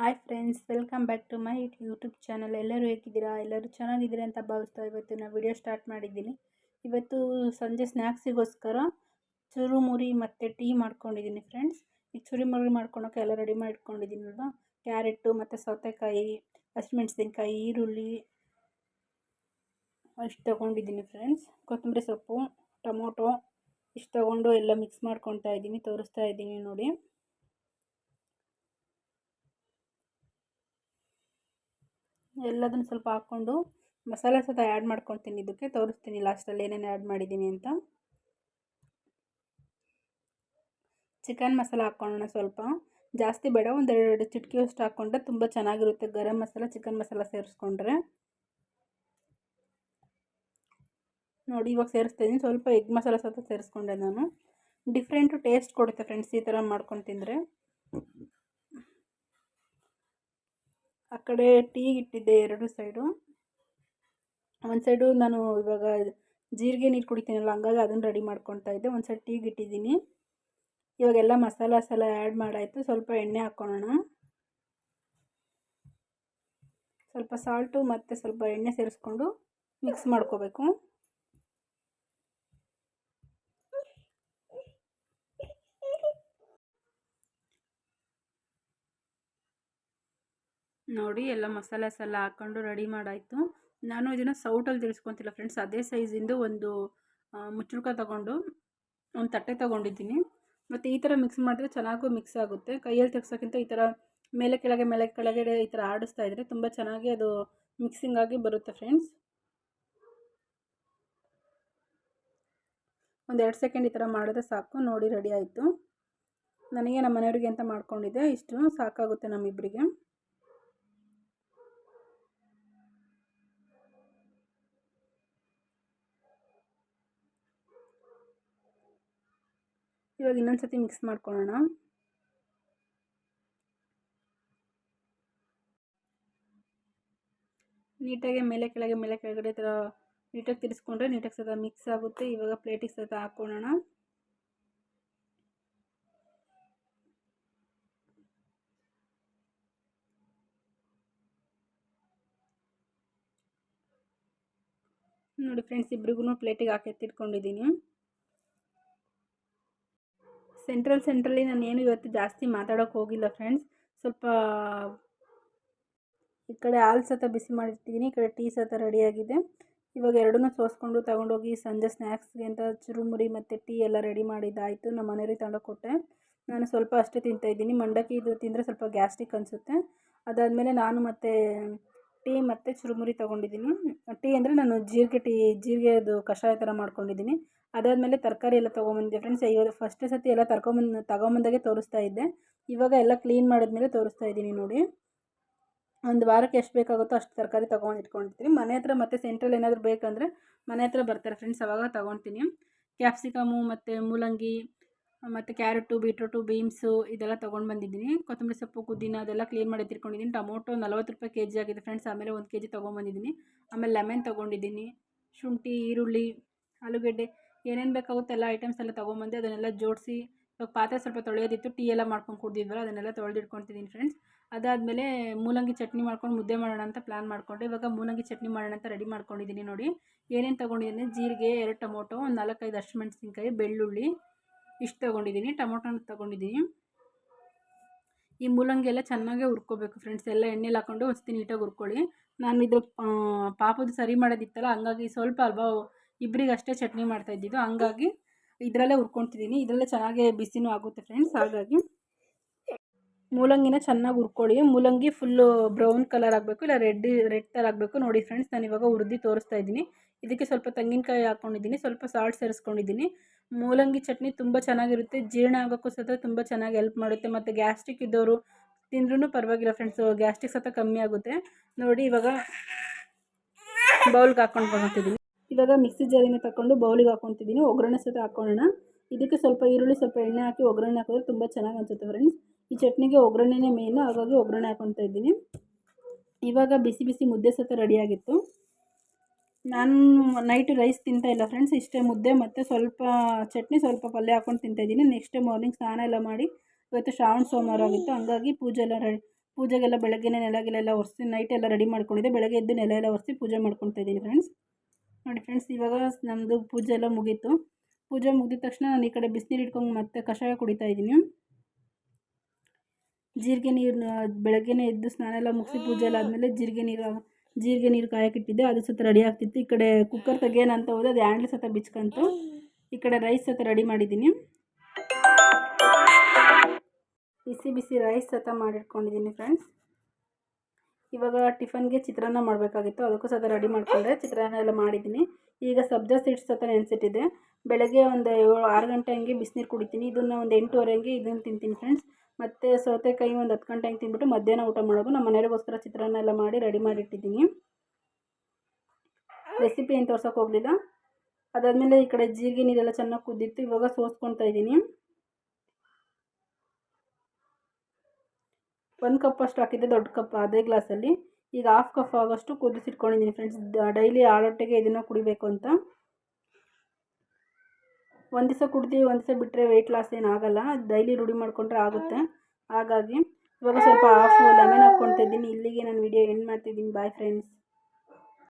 Hi friends welcome back to my YouTube channel ಎಲ್ಲರೂ ಹೇಗಿದ್ದೀರಾ? ಎಲ್ಲರೂ ಚೆನ್ನಾಗಿದ್ದೀರಾ ಅಂತ ಭಾವಿಸ್ತಾ ಇವತ್ತು ನಾನು ವಿಡಿಯೋ ಸ್ಟಾರ್ಟ್ ಮಾಡಿದ್ದೀನಿ. ಇವತ್ತು ಸಂಜೆ ಸ್ನ್ಯಾಕ್ಸಿಗೋಸ್ಕರ ಚುರುಮುರಿ ಮತ್ತು ಟೀ ಮಾಡ್ಕೊಂಡಿದ್ದೀನಿ ಫ್ರೆಂಡ್ಸ್ ಈ ಚುರುಮುರಿ ಮಾಡ್ಕೊಳೋಕೆ ಎಲ್ಲ ರೆಡಿ ಮಾಡ್ಕೊಂಡಿದ್ದೀನಲ್ವ ಕ್ಯಾರೆಟು ಮತ್ತು ಸೌತೆಕಾಯಿ, ಹಸಿಮೆಣ್ಸಿನ್ಕಾಯಿ, ಈರುಳ್ಳಿ ಇಷ್ಟು ತೊಗೊಂಡಿದ್ದೀನಿ ಫ್ರೆಂಡ್ಸ್ ಕೊತ್ತಂಬರಿ ಸೊಪ್ಪು, ಟೊಮೊಟೊ ಇಷ್ಟು ತೊಗೊಂಡು ಎಲ್ಲ ಮಿಕ್ಸ್ ಮಾಡ್ಕೊತಾ ಇದ್ದೀನಿ, ತೋರಿಸ್ತಾ ಇದ್ದೀನಿ ನೋಡಿ. ಎಲ್ಲದನ್ನು ಸ್ವಲ್ಪ ಹಾಕ್ಕೊಂಡು ಮಸಾಲೆ ಸಹ ಆ್ಯಡ್ ಮಾಡ್ಕೊತೀನಿ ಇದಕ್ಕೆ ತೋರಿಸ್ತೀನಿ ಲಾಸ್ಟಲ್ಲಿ ಏನೇನು ಆ್ಯಡ್ ಮಾಡಿದ್ದೀನಿ ಅಂತ. ಚಿಕನ್ ಮಸಾಲ ಹಾಕ್ಕೊಳ್ಳೋಣ ಸ್ವಲ್ಪ. ಜಾಸ್ತಿ ಬೇಡ ಒಂದೆರಡು ಚಿಟಕಿಯಷ್ಟು ಹಾಕ್ಕೊಂಡ್ರೆ ತುಂಬ ಚೆನ್ನಾಗಿರುತ್ತೆ. ಗರಂ ಮಸಾಲ, ಚಿಕನ್ ಮಸಾಲ ಸೇರಿಸ್ಕೊಂಡ್ರೆ. ನೋಡಿ, ಇವಾಗ ಸೇರಿಸ್ತಾಯಿದ್ದೀನಿ ಸ್ವಲ್ಪ ಎಗ್ ಮಸಾಲ ಸಹ ಸೇರಿಸ್ಕೊಂಡೆ ನಾನು. ಡಿಫ್ರೆಂಟು ಟೇಸ್ಟ್ ಕೊಡುತ್ತೆ ಫ್ರೆಂಡ್ಸ್ ಈ ಥರ ಮಾಡ್ಕೊಂಡು ತಿಂದರೆ. ಕಡೆ ಟೀ ಇಟ್ಟಿದ್ದೆ ಎರಡು ಸೈಡು. ಒಂದು ಸೈಡು ನಾನು ಇವಾಗ ಜೀರಿಗೆ ನೀರು ಕುಡಿತೀನಲ್ಲ, ಹಂಗಾಗಿ ಅದನ್ನು ರೆಡಿ ಮಾಡ್ಕೊತಾ ಇದ್ದೆ. ಒಂದು ಸೈಡ್ ಟೀಗೆ ಇಟ್ಟಿದ್ದೀನಿ ಇವಾಗೆಲ್ಲ ಮಸಾಲ ಸಲ ಆ್ಯಡ್ ಮಾಡಾಯಿತು. ಸ್ವಲ್ಪ ಎಣ್ಣೆ ಹಾಕ್ಕೊಳ್ಳೋಣ ಸ್ವಲ್ಪ ಸಾಲ್ಟು ಮತ್ತು ಸ್ವಲ್ಪ ಎಣ್ಣೆ ಸೇರಿಸ್ಕೊಂಡು ಮಿಕ್ಸ್ ಮಾಡ್ಕೋಬೇಕು. ನೋಡಿ ಎಲ್ಲ ಮಸಾಲೆಸ್ ಎಲ್ಲ ಹಾಕ್ಕೊಂಡು ರೆಡಿ ಮಾಡಾಯಿತು. ನಾನು ಇದನ್ನು ಸೌಟಲ್ಲಿ ತಿಳಿಸ್ಕೊತಿಲ್ಲ ಫ್ರೆಂಡ್ಸ್ ಅದೇ ಸೈಜಿಂದು ಒಂದು ಮುಚ್ಚುಳ್ಕ ತಗೊಂಡು ಒಂದು ತಟ್ಟೆ ತೊಗೊಂಡಿದ್ದೀನಿ. ಮತ್ತು ಈ ಥರ ಮಿಕ್ಸ್ ಮಾಡಿದ್ರೆ ಚೆನ್ನಾಗೂ ಮಿಕ್ಸ್ ಆಗುತ್ತೆ. ಕೈಯಲ್ಲಿ ತೆಗ್ಸೋಕ್ಕಿಂತ ಈ ಥರ ಮೇಲೆ ಕೆಳಗೆ, ಮೇಲೆ ಕೆಳಗಡೆ ಈ ಥರ ಆಡಿಸ್ತಾ ಇದ್ದರೆ ತುಂಬ ಚೆನ್ನಾಗಿ ಅದು ಮಿಕ್ಸಿಂಗ್ ಆಗಿ ಬರುತ್ತೆ ಫ್ರೆಂಡ್ಸ್ ಒಂದು ಎರಡು ಸೆಕೆಂಡ್ ಈ ಥರ ಮಾಡಿದ್ರೆ ಸಾಕು. ನೋಡಿ ರೆಡಿ ಆಯಿತು. ನನಗೆ ನಮ್ಮ ಮನೆಯವರಿಗೆ ಅಂತ ಮಾಡ್ಕೊಂಡಿದ್ದೆ ಇಷ್ಟು. ಸಾಕಾಗುತ್ತೆ ನಮ್ಮಿಬ್ಬರಿಗೆ ಇವಾಗ ಇನ್ನೊಂದು ಸತಿ ಮಿಕ್ಸ್ ಮಾಡ್ಕೊಳ್ಳೋಣ. ನೀಟಾಗಿ ಮೇಲೆ ಕೆಳಗೆ ಮೇಲೆ ಕೆಳಗಡೆ ಥರ ನೀಟಾಗಿ ತಿರ್ಸ್ಕೊಂಡ್ರೆ ನೀಟಾಗಿ ಸಹ ಮಿಕ್ಸ್ ಆಗುತ್ತೆ. ಇವಾಗ ಪ್ಲೇಟಿಗೆ ಸಹ ಹಾಕ್ಕೊಳ್ಳೋಣ ನೋಡಿ ಫ್ರೆಂಡ್ಸ್ ಇಬ್ರಿಗೂ ಪ್ಲೇಟಿಗೆ ಹಾಕಿ ಎತ್ತಿಟ್ಕೊಂಡಿದ್ದೀನಿ. ಸೆಂಟ್ರಲ್ ಸೆಂಟ್ರಲ್ಲಿ ನಾನು ಏನು ಇವತ್ತು ಜಾಸ್ತಿ ಮಾತಾಡೋಕೆ ಹೋಗಿಲ್ಲ ಫ್ರೆಂಡ್ಸ್ ಸ್ವಲ್ಪ ಈ ಕಡೆ ಹಾಲು ಸತ ಬಿಸಿ ಮಾಡಿಟ್ಟಿದ್ದೀನಿ ಈ ಕಡೆ ಟೀ ಸತ ರೆಡಿಯಾಗಿದೆ ಇವಾಗ ಎರಡನ್ನೂ ಸೋಸ್ಕೊಂಡು ತೊಗೊಂಡೋಗಿ ಸಂಜೆ ಸ್ನ್ಯಾಕ್ಸ್ಗೆ ಅಂತ ಚುರುಮುರಿ ಮತ್ತು ಟೀ ಎಲ್ಲ ರೆಡಿ ಮಾಡಿದ್ದಾಯಿತು. ನಮ್ಮ ಮನೆಯವ್ರಿಗೆ ತಗೊಂಡೋಗಿ ಕೊಟ್ಟೆ. ನಾನು ಸ್ವಲ್ಪ ಅಷ್ಟೇ ತಿಂತಾಯಿದ್ದೀನಿ ಮಂಡಕ್ಕಿ ಇದು ತಿಂದರೆ ಸ್ವಲ್ಪ ಗ್ಯಾಸ್ಟ್ರಿಕ್ ಅನಿಸುತ್ತೆ. ಅದಾದಮೇಲೆ ನಾನು ಮತ್ತು ಟೀ ಮತ್ತು ಚುರುಮುರಿ ತೊಗೊಂಡಿದ್ದೀನಿ. ಟೀ ಅಂದರೆ ನಾನು ಜೀರಿಗೆ ಟೀ, ಜೀರಿಗೆದು ಕಷಾಯ ಥರ ಮಾಡ್ಕೊಂಡಿದ್ದೀನಿ. ಅದಾದಮೇಲೆ ತರಕಾರಿ ಎಲ್ಲ ತೊಗೊಂಬಂದಿದ್ದೆ ಫ್ರೆಂಡ್ಸ್ ಇವಾಗ ಫಸ್ಟ್ ಸತಿ ಎಲ್ಲ ತರ್ಕೊಂಬಂದು, ತಗೊಂಬಂದಾಗೆ ತೋರಿಸ್ತಾ ಇದ್ದೆ. ಇವಾಗ ಎಲ್ಲ ಕ್ಲೀನ್ ಮಾಡಿದ್ಮೇಲೆ ತೋರಿಸ್ತಾ ಇದ್ದೀನಿ ನೋಡಿ. ಒಂದು ವಾರಕ್ಕೆ ಎಷ್ಟು ಬೇಕಾಗುತ್ತೋ ಅಷ್ಟು ತರಕಾರಿ ತೊಗೊಂಡು ಇಟ್ಕೊಂಡಿರ್ತೀನಿ. ಮನೆ ಹತ್ರ ಮತ್ತು ಸೆಂಟ್ರಲ್ ಏನಾದರೂ ಬೇಕಂದರೆ ಮನೆ ಹತ್ರ ಬರ್ತಾರೆ ಫ್ರೆಂಡ್ಸ್ ಅವಾಗ ತೊಗೊಳ್ತೀನಿ ಕ್ಯಾಪ್ಸಿಕಮು ಮತ್ತು ಮೂಲಂಗಿ, ಮತ್ತು ಕ್ಯಾರೆಟು ಬೀಟ್ರೂಟು ಬೀನ್ಸು ಇದೆಲ್ಲ ತೊಗೊಂಡು ಬಂದಿದ್ದೀನಿ ಕೊತ್ತಂಬರಿ ಸೊಪ್ಪು, ಪುದೀನ ಅದೆಲ್ಲ ಕ್ಲೀನ್ ಮಾಡಿ ತಿರ್ಕೊಂಡಿದ್ದೀನಿ ಟೊಮೊಟೊ ನಲ್ವತ್ತು ರೂಪಾಯಿ ಕೆ ಜಿ ಆಗಿದೆ ಫ್ರೆಂಡ್ಸ್ ಆಮೇಲೆ ಒಂದು ಕೆ ಜಿ ತೊಗೊಂಬಂದಿದ್ದೀನಿ. ಆಮೇಲೆ ಲೆಮೆನ್ ತೊಗೊಂಡಿದ್ದೀನಿ. ಶುಂಠಿ, ಈರುಳ್ಳಿ, ಆಲೂಗಡ್ಡೆ ಏನೇನು ಬೇಕಾಗುತ್ತೆ ಎಲ್ಲ ಐಟಮ್ಸ್ ಎಲ್ಲ ತೊಗೊಂಬಂದೆ ಅದನ್ನೆಲ್ಲ ಜೋಡಿಸಿ, ಇವಾಗ ಪಾತ್ರೆ ಸ್ವಲ್ಪ ತೊಳೆಯೋದಿತ್ತು ಟೀ ಎಲ್ಲ ಮಾಡ್ಕೊಂಡು ಕುಡ್ದಿದ್ವಲ್ಲ, ಅದನ್ನೆಲ್ಲ ತೊಳೆದಿಟ್ಕೊತಿದ್ದೀನಿ ಫ್ರೆಂಡ್ಸ್ ಅದಾದಮೇಲೆ ಮೂಲಂಗಿ ಚಟ್ನಿ ಮಾಡ್ಕೊಂಡು ಮುದ್ದೆ ಮಾಡೋಣ ಅಂತ ಪ್ಲ್ಯಾನ್ ಮಾಡಿಕೊಂಡೆ. ಇವಾಗ ಮೂಲಂಗಿ ಚಟ್ನಿ ಮಾಡೋಣ ಅಂತ ರೆಡಿ ಮಾಡ್ಕೊಂಡಿದ್ದೀನಿ ನೋಡಿ. ಏನೇನು ತೊಗೊಂಡಿದ್ದೀನಿ ಜೀರಿಗೆ, ಎರಡು ಟೊಮೊಟೊ, ಒಂದು ನಾಲ್ಕೈದು ಹಸಿಮೆಣ್ಸಿನ್ಕಾಯಿ ಬೆಳ್ಳುಳ್ಳಿ, ಇಷ್ಟು ತೊಗೊಂಡಿದ್ದೀನಿ ಟೊಮೊಟೊನ ತೊಗೊಂಡಿದ್ದೀನಿ ಈ ಮೂಲಂಗಿ ಎಲ್ಲ ಚೆನ್ನಾಗೇ ಹುರ್ಕೋಬೇಕು ಫ್ರೆಂಡ್ಸ್ ಎಲ್ಲ ಎಣ್ಣೆಲಿ ಹಾಕ್ಕೊಂಡು ಒಂದು ನೀಟಾಗಿ ಹುರ್ಕೊಳ್ಳಿ. ನಾನು ಇದು ಪಾಪದ ಸರಿ ಮಾಡೋದಿತ್ತಲ್ಲ, ಹಂಗಾಗಿ ಸ್ವಲ್ಪ ಅಲ್ವಾ ಇಬ್ಬರಿಗೆ ಅಷ್ಟೇ ಚಟ್ನಿ ಮಾಡ್ತಾ ಇದ್ದಿದ್ದು. ಹಂಗಾಗಿ ಇದರಲ್ಲೇ ಹುರ್ಕೊತಿದ್ದೀನಿ. ಇದರಲ್ಲೇ ಚೆನ್ನಾಗಿ ಬಿಸಿನೂ ಆಗುತ್ತೆ ಫ್ರೆಂಡ್ಸ್ ಹಾಗಾಗಿ ಮೂಲಂಗಿನ ಚೆನ್ನಾಗಿ ಹುರ್ಕೊಳ್ಳಿ. ಮೂಲಂಗಿ ಫುಲ್ಲು ಬ್ರೌನ್ ಕಲರ್ ಆಗಬೇಕು, ಇಲ್ಲ ರೆಡ್ ರೆಡ್ ಥರ ಆಗಬೇಕು. ನೋಡಿ ಫ್ರೆಂಡ್ಸ್ ನಾನು ಇವಾಗ ಹುರಿದು ತೋರಿಸ್ತಾ ಇದ್ದೀನಿ. ಇದಕ್ಕೆ ಸ್ವಲ್ಪ ತೆಂಗಿನಕಾಯಿ ಹಾಕ್ಕೊಂಡಿದ್ದೀನಿ ಸ್ವಲ್ಪ ಸಾಲ್ಟ್ ಸೇರಿಸ್ಕೊಂಡಿದ್ದೀನಿ. ಮೂಲಂಗಿ ಚಟ್ನಿ ತುಂಬ ಚೆನ್ನಾಗಿರುತ್ತೆ. ಜೀರ್ಣ ಆಗೋಕ್ಕೂ ಸಹ ತುಂಬ ಚೆನ್ನಾಗಿ ಹೆಲ್ಪ್ ಮಾಡುತ್ತೆ. ಮತ್ತು ಗ್ಯಾಸ್ಟ್ರಿಕ್ ಇದ್ದವರು ತಿಂದ್ರೂ ಪರವಾಗಿಲ್ಲ ಫ್ರೆಂಡ್ಸು ಗ್ಯಾಸ್ಟ್ರಿಕ್ ಸಹ ಕಮ್ಮಿ ಆಗುತ್ತೆ. ನೋಡಿ ಇವಾಗ ಬೌಲ್ಗೆ ಹಾಕ್ಕೊಂಡು ಬರ್ತಿದ್ದೀನಿ ಇವಾಗ ಮಿಕ್ಸಿ ಜಾರಿನ ತಗೊಂಡು ಬೌಲಿಗೆ ಹಾಕ್ಕೊತಿದ್ದೀನಿ. ಒಗ್ಗರಣೆ ಸಹಿತ ಹಾಕ್ಕೊಳ್ಳೋಣ. ಇದಕ್ಕೆ ಸ್ವಲ್ಪ ಈರುಳ್ಳಿ, ಸ್ವಲ್ಪ ಎಣ್ಣೆ ಹಾಕಿ ಒಗ್ಗರಣೆ ಹಾಕಿದ್ರೆ ತುಂಬ ಚೆನ್ನಾಗಿ ಅನಿಸುತ್ತೆ ಫ್ರೆಂಡ್ಸ್ ಈ ಚಟ್ನಿಗೆ ಒಗ್ಗರಣೆನೇ ಮೇನು ಹಾಗಾಗಿ ಒಗ್ಗರಣೆ ಹಾಕ್ಕೊತಾ ಇದ್ದೀನಿ. ಇವಾಗ ಬಿಸಿ ಬಿಸಿ ಮುದ್ದೆ ಸಹಿತ ರೆಡಿಯಾಗಿತ್ತು ನಾನು ನೈಟ್ ರೈಸ್ ತಿಂತಾ ಇಲ್ಲ ಫ್ರೆಂಡ್ಸ್ ಇಷ್ಟೇ ಮುದ್ದೆ ಮತ್ತು ಸ್ವಲ್ಪ ಚಟ್ನಿ ಸ್ವಲ್ಪ ಪಲ್ಯ ಹಾಕ್ಕೊಂಡು ತಿಂತಾಯಿದ್ದೀನಿ ನೆಕ್ಸ್ಟ್ ಡೇ ಮಾರ್ನಿಂಗ್ ಸ್ನಾನ ಎಲ್ಲ ಮಾಡಿ, ಇವತ್ತು ಶ್ರಾವಣ ಸೋಮವಾರ ಆಗಿತ್ತು. ಹಂಗಾಗಿ ಪೂಜೆ ಎಲ್ಲ ರೆಡಿ, ಪೂಜೆಗೆಲ್ಲ ಬೆಳಗ್ಗೆನೇ ನೆಲಗಿಲೆಲ್ಲ ಒರೆಸಿ ನೈಟ್ ಎಲ್ಲ ರೆಡಿ ಮಾಡ್ಕೊಂಡಿದ್ದೆ. ಬೆಳಗ್ಗೆ ಎದ್ದು ನೆಲ ಎಲ್ಲ ಒರೆಸಿ ಪೂಜೆ ಮಾಡ್ಕೊತಾ ಇದ್ದೀನಿ ಫ್ರೆಂಡ್ಸ್ ನೋಡಿ ಫ್ರೆಂಡ್ಸ್ ಇವಾಗ ನಮ್ಮದು ಪೂಜೆ ಎಲ್ಲ ಮುಗೀತು. ಪೂಜೆ ಮುಗಿದ ತಕ್ಷಣ ನಾನು ಈ ಕಡೆ ಬಿಸಿನೀರು ಇಟ್ಕೊಂಡು ಮತ್ತೆ ಕಷಾಯ ಕುಡಿತಾ ಇದ್ದೀನಿ. ಜೀರಿಗೆ ನೀರು ಬೆಳಗ್ಗೆನೇ ಎದ್ದು ಸ್ನಾನ ಎಲ್ಲ ಮುಗಿಸಿ ಪೂಜೆ ಎಲ್ಲ ಆದಮೇಲೆ ಜೀರಿಗೆ ನೀರು ಜೀರಿಗೆ ನೀರು ಕಾಯಕ್ಕಿಟ್ಟಿದ್ದೆ. ಅದು ಸತ ರೆಡಿ ಆಗ್ತಿತ್ತು. ಈ ಕಡೆ ಕುಕ್ಕರ್ ತೆಗಿಯೋಣ ಅಂತ ಹೋದೆ. ಅದು ಹ್ಯಾಂಡ್ಲ್ ಸತ ಬಿಚ್ಕೊಂತು. ಈ ಕಡೆ ರೈಸ್ ಸತ ರೆಡಿ ಮಾಡಿದ್ದೀನಿ. ಬಿಸಿ ಬಿಸಿ ರೈಸ್ ಸತ ಮಾಡಿಟ್ಕೊಂಡಿದ್ದೀನಿ ಫ್ರೆಂಡ್ಸ್ ಇವಾಗ ಟಿಫನ್ಗೆ ಚಿತ್ರಾನ್ನ ಮಾಡಬೇಕಾಗಿತ್ತು. ಅದಕ್ಕೂ ಸಹ ರೆಡಿ ಮಾಡಿಕೊಂಡೆ. ಚಿತ್ರಾನ್ನ ಎಲ್ಲ ಮಾಡಿದ್ದೀನಿ. ಈಗ ಸಬ್ಜಾ ಸೀಡ್ಸ್ ಹತ್ರ ನೆನೆಸಿಟ್ಟಿದೆ ಬೆಳಗ್ಗೆ ಒಂದು ಏಳು, ಆರು ಗಂಟೆ ಹಂಗೆ ಬಿಸಿನೀರು ಕುಡಿತೀನಿ. ಇದನ್ನು ಒಂದು ಎಂಟೂವರೆ ಹಂಗೆ ಇದನ್ನು ತಿಂತೀನಿ ಫ್ರೆಂಡ್ಸ್ ಮತ್ತು ಸೌತೆಕಾಯಿ ಒಂದು ಹತ್ತು ಗಂಟೆ ಹಂಗೆ ತಿಂದ್ಬಿಟ್ಟು ಮಧ್ಯಾಹ್ನ ಊಟ ಮಾಡೋದು. ನಮ್ಮ ಮನೆಯವರಿಗೋಸ್ಕರ ಚಿತ್ರಾನ್ನ ಎಲ್ಲ ಮಾಡಿ ರೆಡಿ ಮಾಡಿಟ್ಟಿದ್ದೀನಿ. ರೆಸಿಪಿ ಏನು ತೋರ್ಸೋಕೆ ಹೋಗಲಿಲ್ಲ. ಅದಾದಮೇಲೆ ಈ ಕಡೆ ಜೀರಿಗೆ ನೀರೆಲ್ಲ ಚೆನ್ನಾಗಿ ಕುದ್ದಿತ್ತು. ಇವಾಗ ಸೋಸ್ಕೊತಾ ಇದ್ದೀನಿ. ಒಂದು ಕಪ್ ಅಷ್ಟು ಹಾಕಿದ್ದೆ, ದೊಡ್ಡ ಕಪ್ ಅದೇ ಗ್ಲಾಸಲ್ಲಿ. ಈಗ ಹಾಫ್ ಕಪ್ ಆಗೋಷ್ಟು ಕುದಿಸಿಟ್ಕೊಂಡಿದ್ದೀನಿ ಫ್ರೆಂಡ್ಸ್ ಡೈಲಿ ಆಳೊಟ್ಟೆಗೆ ಇದನ್ನು ಕುಡಿಬೇಕು ಅಂತ. ಒಂದು ದಿವಸ ಕುಡ್ದು ಒಂದು ದಿವಸ ಬಿಟ್ಟರೆ ವೆಯ್ಟ್ ಲಾಸ್ ಏನಾಗಲ್ಲ ಡೈಲಿ ರೂಢಿ ಮಾಡಿಕೊಂಡ್ರೆ ಆಗುತ್ತೆ. ಹಾಗಾಗಿ ಇವಾಗ ಸ್ವಲ್ಪ ಹಾಫು ಲೆಮನ್ ಹಾಕ್ಕೊತಿದ್ದೀನಿ ಇಲ್ಲಿಗೆ ನಾನು ವಿಡಿಯೋ ಎಂಡ್ ಮಾಡ್ತಿದ್ದೀನಿ. Bye friends